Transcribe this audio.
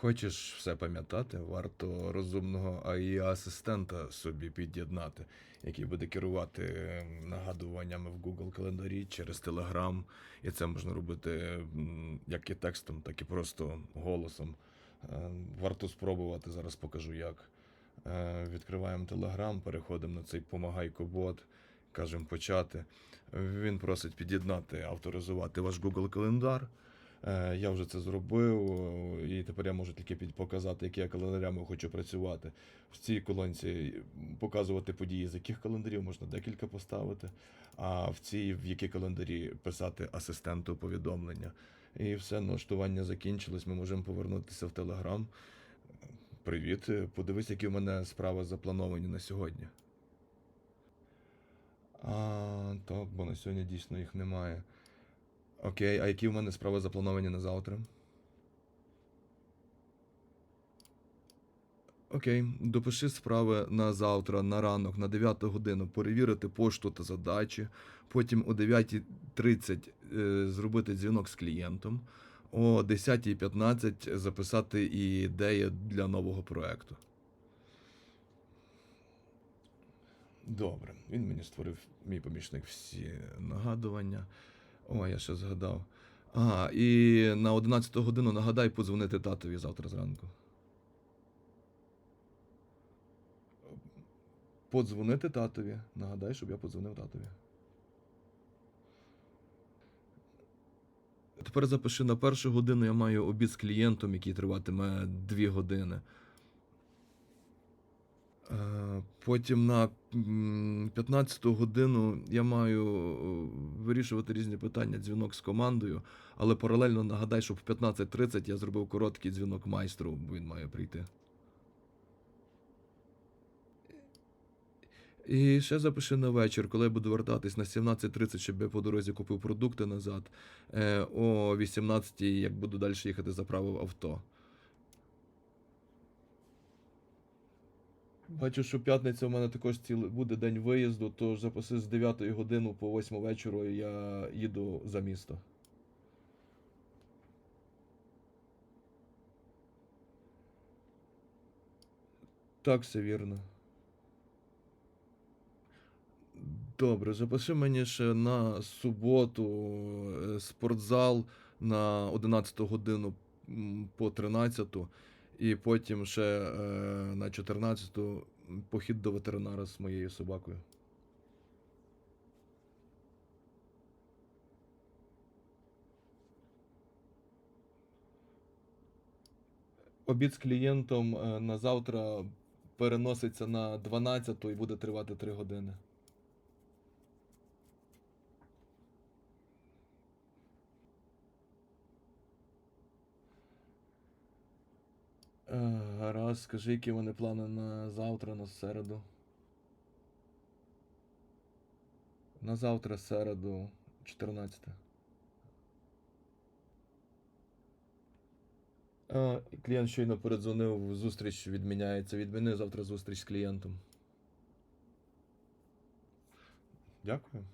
Хочеш все пам'ятати, варто розумного AI-асистента собі під'єднати, який буде керувати ем, нагадуваннями в Google календарі через Telegram. І це можна робити як і текстом, так і просто голосом. Е, Варто спробувати, зараз покажу як. Е, Відкриваємо Telegram, переходимо на цей помагайко-бот, кажемо почати. Він просить під'єднати, авторизувати ваш Google календар. Е, Я вже це зробив, е, і тепер я можу тільки показати, які я календарями хочу працювати. В цій колонці показувати події, з яких календарів можна декілька поставити, а в цій, в які календарі писати асистенту повідомлення. І все, налаштування закінчилось. Ми можемо повернутися в Телеграм. Привіт, е, подивись, які в мене справи заплановані на сьогодні. А, так, бо на сьогодні дійсно їх немає. Окей, а які в мене справи заплановані на завтра? Окей, допиши справи на завтра, на ранок, на 9 годину, перевірити пошту та задачі. Потім о 9.30 е, зробити дзвінок з клієнтом. О 10.15 записати ідеї для нового проекту. Добре, він мені створив мій помічник всі нагадування. О, я ще згадав. Ага, і на 11 годину нагадай подзвонити татові завтра зранку. Подзвонити татові. Нагадай, щоб я подзвонив татові. Тепер запиши на першу годину я маю обід з клієнтом, який триватиме 2 години. Е, Потім на м, 15 годину я маю е, вирішувати різні питання, дзвінок з командою, але паралельно нагадай, щоб в 15.30 я зробив короткий дзвінок майстру, бо він має прийти. І ще запиши на вечір, коли я буду вертатись на 17.30, щоб я по дорозі купив продукти назад. Е, О 18.00, як буду далі їхати, заправив авто. Бачу, що п'ятниця у мене також цілий буде день виїзду, тож записи з 9 години по 8 вечора я їду за місто. Так, все вірно. Добре, запиши мені ще на суботу е, спортзал на 11 годину по 13, і потім ще е, на 14 похід до ветеринара з моєю собакою. Обід з клієнтом е, на завтра переноситься на 12 і буде тривати 3 години. Гаразд, скажи, які вони плани на завтра, на середу. На завтра, середу, 14. А, клієнт щойно передзвонив, зустріч відміняється. Відміни завтра зустріч з клієнтом. Дякую.